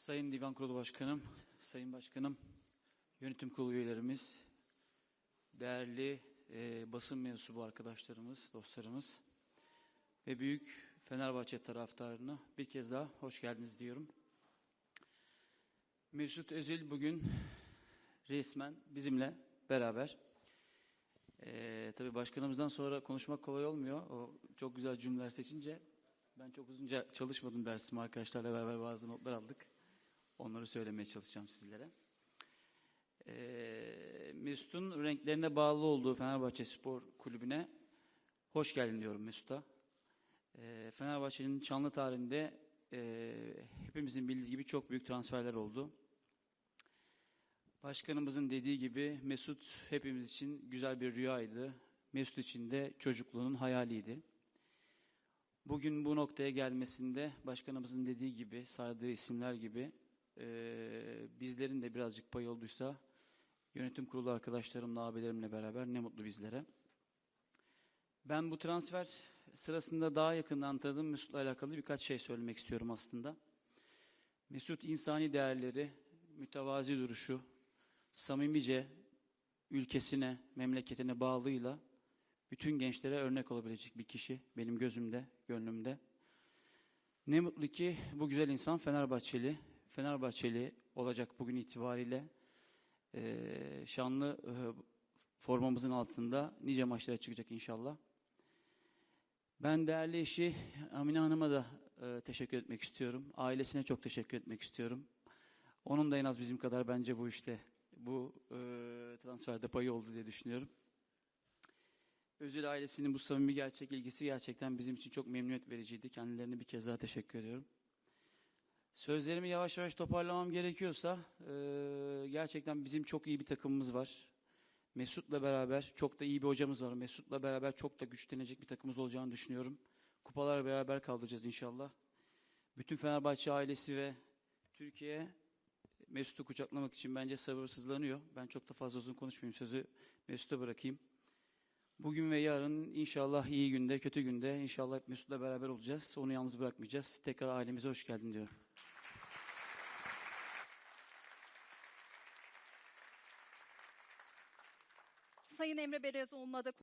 Sayın Divan Kurulu Başkanım, Sayın Başkanım, yönetim kurulu üyelerimiz, değerli e, basın mensubu arkadaşlarımız, dostlarımız ve büyük Fenerbahçe taraftarına bir kez daha hoş geldiniz diyorum. Mesut Özil bugün resmen bizimle beraber. E, tabii başkanımızdan sonra konuşmak kolay olmuyor. O çok güzel cümleler seçince ben çok uzunca çalışmadım dersime arkadaşlarla beraber bazı notlar aldık. Onları söylemeye çalışacağım sizlere. Ee, Mesut'un renklerine bağlı olduğu Fenerbahçe Spor Kulübü'ne hoş geldin diyorum Mesut'a. Ee, Fenerbahçe'nin çanlı tarihinde e, hepimizin bildiği gibi çok büyük transferler oldu. Başkanımızın dediği gibi Mesut hepimiz için güzel bir rüyaydı. Mesut için de çocukluğunun hayaliydi. Bugün bu noktaya gelmesinde başkanımızın dediği gibi, saydığı isimler gibi eee, bizlerin de birazcık pay olduysa yönetim kurulu arkadaşlarımla, abilerimle beraber ne mutlu bizlere. Ben bu transfer sırasında daha yakından tanıdığım Mesut'la alakalı birkaç şey söylemek istiyorum aslında. Mesut insani değerleri, mütevazi duruşu, samimice ülkesine, memleketine bağlığıyla bütün gençlere örnek olabilecek bir kişi benim gözümde, gönlümde. Ne mutlu ki bu güzel insan Fenerbahçeli, Fenerbahçeli olacak bugün itibariyle Ee, şanlı e, formamızın altında nice maçlara çıkacak inşallah. Ben değerli eşi Amine Hanım'a da e, teşekkür etmek istiyorum. Ailesine çok teşekkür etmek istiyorum. Onun da en az bizim kadar bence bu işte, bu e, transferde payı oldu diye düşünüyorum. Özil ailesinin bu samimi gerçek ilgisi gerçekten bizim için çok memnuniyet vericiydi. Kendilerine bir kez daha teşekkür ediyorum. Sözlerimi yavaş yavaş toparlamam gerekiyorsa eee, gerçekten bizim çok iyi bir takımımız var. Mesut'la beraber çok da iyi bir hocamız var. Mesut'la beraber çok da güçlenecek bir takımımız olacağını düşünüyorum. Kupalar beraber kaldıracağız inşallah. Bütün Fenerbahçe ailesi ve Türkiye Mesut'u kucaklamak için bence sabırsızlanıyor. Ben çok da fazla uzun konuşmayayım. Sözü Mesut'a bırakayım. Bugün ve yarın inşallah iyi günde, kötü günde inşallah hep Mesut'la beraber olacağız. Onu yalnız bırakmayacağız. Tekrar ailemize hoş geldin diyorum. Sayın Emre Belezoğlu'na da